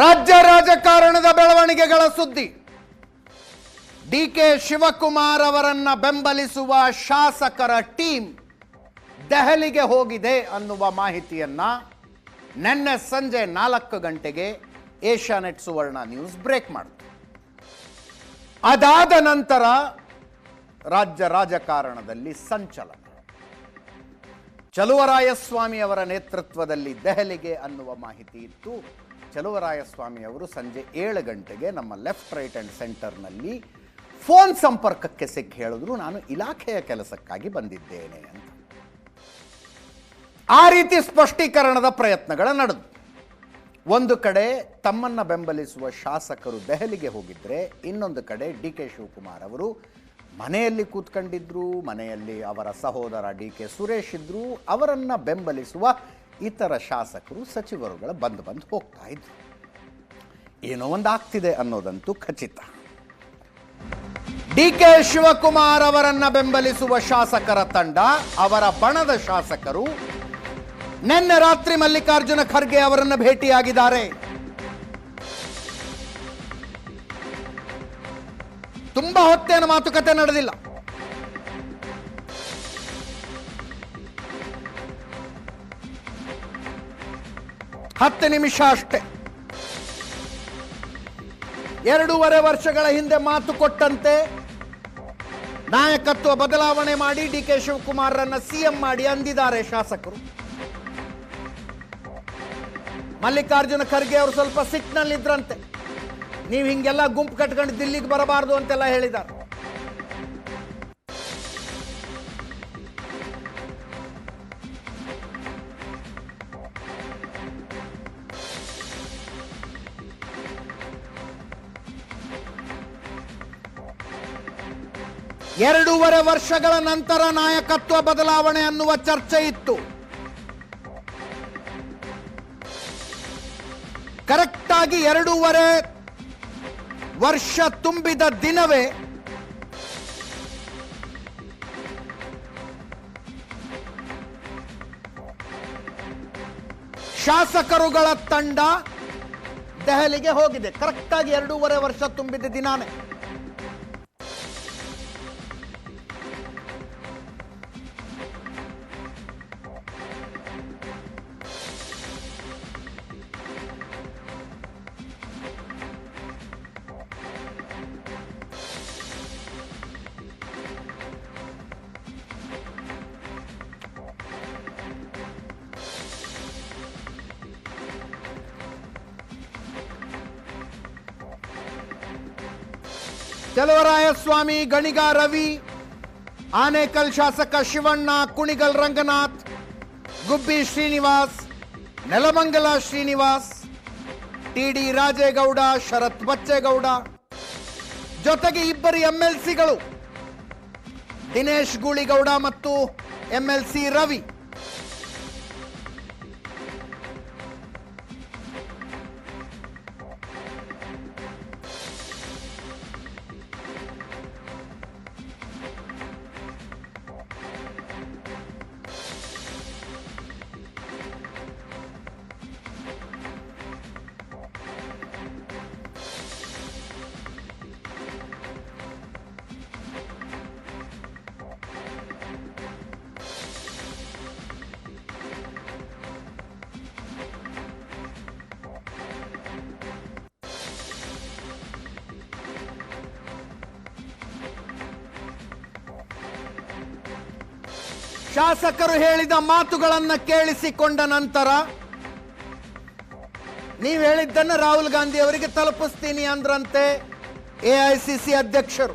ರಾಜ್ಯ ರಾಜಕಾರಣದ ಬೆಳವಣಿಗೆಗಳ ಸುದ್ದಿ. ಡಿ ಕೆ ಶಿವಕುಮಾರ್ ಅವರನ್ನ ಬೆಂಬಲಿಸುವ ಶಾಸಕರ ಟೀಮ್ ದೆಹಲಿಗೆ ಹೋಗಿದೆ ಅನ್ನುವ ಮಾಹಿತಿಯನ್ನ ನಿನ್ನೆ ಸಂಜೆ ನಾಲ್ಕು ಗಂಟೆಗೆ ಏಷ್ಯಾನೆಟ್ ಸುವರ್ಣ ನ್ಯೂಸ್ ಬ್ರೇಕ್ ಮಾಡಿತು. ಅದಾದ ನಂತರ ರಾಜ್ಯ ರಾಜಕಾರಣದಲ್ಲಿ ಸಂಚಲನ. ಚಲುವರಾಯಸ್ವಾಮಿ ಅವರ ನೇತೃತ್ವದಲ್ಲಿ ದೆಹಲಿಗೆ ಅನ್ನುವ ಮಾಹಿತಿ ಇತ್ತು. ಚಲುವರಾಯಸ್ವಾಮಿ ಅವರು ಸಂಜೆ ಏಳು ಗಂಟೆಗೆ ನಮ್ಮ ಲೆಫ್ಟ್ ರೈಟ್ ಆ್ಯಂಡ್ ಸೆಂಟರ್ನಲ್ಲಿ ಫೋನ್ ಸಂಪರ್ಕಕ್ಕೆ ಸಿಕ್ಕಿ ಹೇಳಿದ್ರು, ನಾನು ಇಲಾಖೆಯ ಕೆಲಸಕ್ಕಾಗಿ ಬಂದಿದ್ದೇನೆ ಅಂತ. ಆ ರೀತಿ ಸ್ಪಷ್ಟೀಕರಣದ ಪ್ರಯತ್ನಗಳ ನಡೆದು. ಒಂದು ಕಡೆ ತಮ್ಮನ್ನು ಬೆಂಬಲಿಸುವ ಶಾಸಕರು ದೆಹಲಿಗೆ ಹೋಗಿದ್ರೆ, ಇನ್ನೊಂದು ಕಡೆ ಡಿ ಕೆ ಶಿವಕುಮಾರ್ ಅವರು ಮನೆಯಲ್ಲಿ ಕೂತ್ಕೊಂಡಿದ್ರು, ಮನೆಯಲ್ಲಿ ಅವರ ಸಹೋದರ ಡಿ ಕೆ ಸುರೇಶ್ ಇದ್ರು, ಅವರನ್ನು ಬೆಂಬಲಿಸುವ ಇತರ ಶಾಸಕರು, ಸಚಿವರುಗಳು ಬಂದು ಬಂದು ಹೋಗ್ತಾ ಇದ್ರು. ಏನೋ ಒಂದು ಆಗ್ತಿದೆ ಅನ್ನೋದಂತೂ ಖಚಿತ. ಡಿ ಕೆ ಶಿವಕುಮಾರ್ ಅವರನ್ನ ಬೆಂಬಲಿಸುವ ಶಾಸಕರ ತಂಡ, ಅವರ ಬಣದ ಶಾಸಕರು ನಿನ್ನೆ ರಾತ್ರಿ ಮಲ್ಲಿಕಾರ್ಜುನ ಖರ್ಗೆ ಅವರನ್ನು ಭೇಟಿಯಾಗಿದ್ದಾರೆ. ತುಂಬಾ ಹೊತ್ತೇನು ಮಾತುಕತೆ ನಡೆದಿಲ್ಲ. ಹತ್ತು ನಿಮಿಷ ಅಷ್ಟೇ. ಎರಡೂವರೆ ವರ್ಷಗಳ ಹಿಂದೆ ಮಾತು ಕೊಟ್ಟಂತೆ ನಾಯಕತ್ವ ಬದಲಾವಣೆ ಮಾಡಿ ಡಿ ಕೆ ಶಿವಕುಮಾರ್ರನ್ನ ಸಿಎಂ ಮಾಡಿ ಅಂದಿದ್ದಾರೆ ಶಾಸಕರು. ಮಲ್ಲಿಕಾರ್ಜುನ ಖರ್ಗೆ ಅವರು ಸ್ವಲ್ಪ ಸಿಟ್ನಲ್ಲಿದ್ರಂತೆ. ನೀವು ಹಿಂಗೆಲ್ಲ ಗುಂಪು ಕಟ್ಕೊಂಡು ದಿಲ್ಲಿಗೆ ಬರಬಾರ್ದು ಅಂತೆಲ್ಲ ಹೇಳಿದ್ದಾರೆ. ಎರಡೂವರೆ ವರ್ಷಗಳ ನಂತರ ನಾಯಕತ್ವ ಬದಲಾವಣೆ ಅನ್ನುವ ಚರ್ಚೆ ಇತ್ತು. ಕರೆಕ್ಟಾಗಿ ಎರಡೂವರೆ ವರ್ಷ ತುಂಬಿದ ದಿನವೇ ಶಾಸಕರುಗಳ ತಂಡ ದೆಹಲಿಗೆ ಹೋಗಿದೆ. ಕರೆಕ್ಟಾಗಿ ಎರಡೂವರೆ ವರ್ಷ ತುಂಬಿದ ದಿನಾನೇ. ಚಲುವರಾಯಸ್ವಾಮಿ ಗಣಿಗ ರವಿ, ಆನೇಕಲ್ ಶಾಸಕ ಶಿವಣ್ಣ, ಕುಣಿಗಲ್ ರಂಗನಾಥ್, ಗುಬ್ಬಿ ಶ್ರೀನಿವಾಸ್, ನೆಲಮಂಗಲ ಶ್ರೀನಿವಾಸ್ ಟಿ ಡಿ ರಾಜೇಗೌಡ, ಶರತ್ ಬಚ್ಚೇಗೌಡ. ಜೊತೆಗೆ ಇಬ್ಬರು ಎಂಎಲ್ಸಿಗಳು, ದಿನೇಶ್ ಗೂಳಿಗೌಡ ಮತ್ತು ಎಂಎಲ್ಸಿ ರವಿ. ಶಾಸಕರು ಹೇಳಿದ ಮಾತುಗಳನ್ನು ಕೇಳಿಸಿಕೊಂಡ ನಂತರ ನೀವು ಹೇಳಿದ್ದನ್ನು ರಾಹುಲ್ ಗಾಂಧಿ ಅವರಿಗೆ ತಲುಪಿಸ್ತೀನಿ ಅಂದ್ರಂತೆ ಎಐಸಿಸಿ ಅಧ್ಯಕ್ಷರು.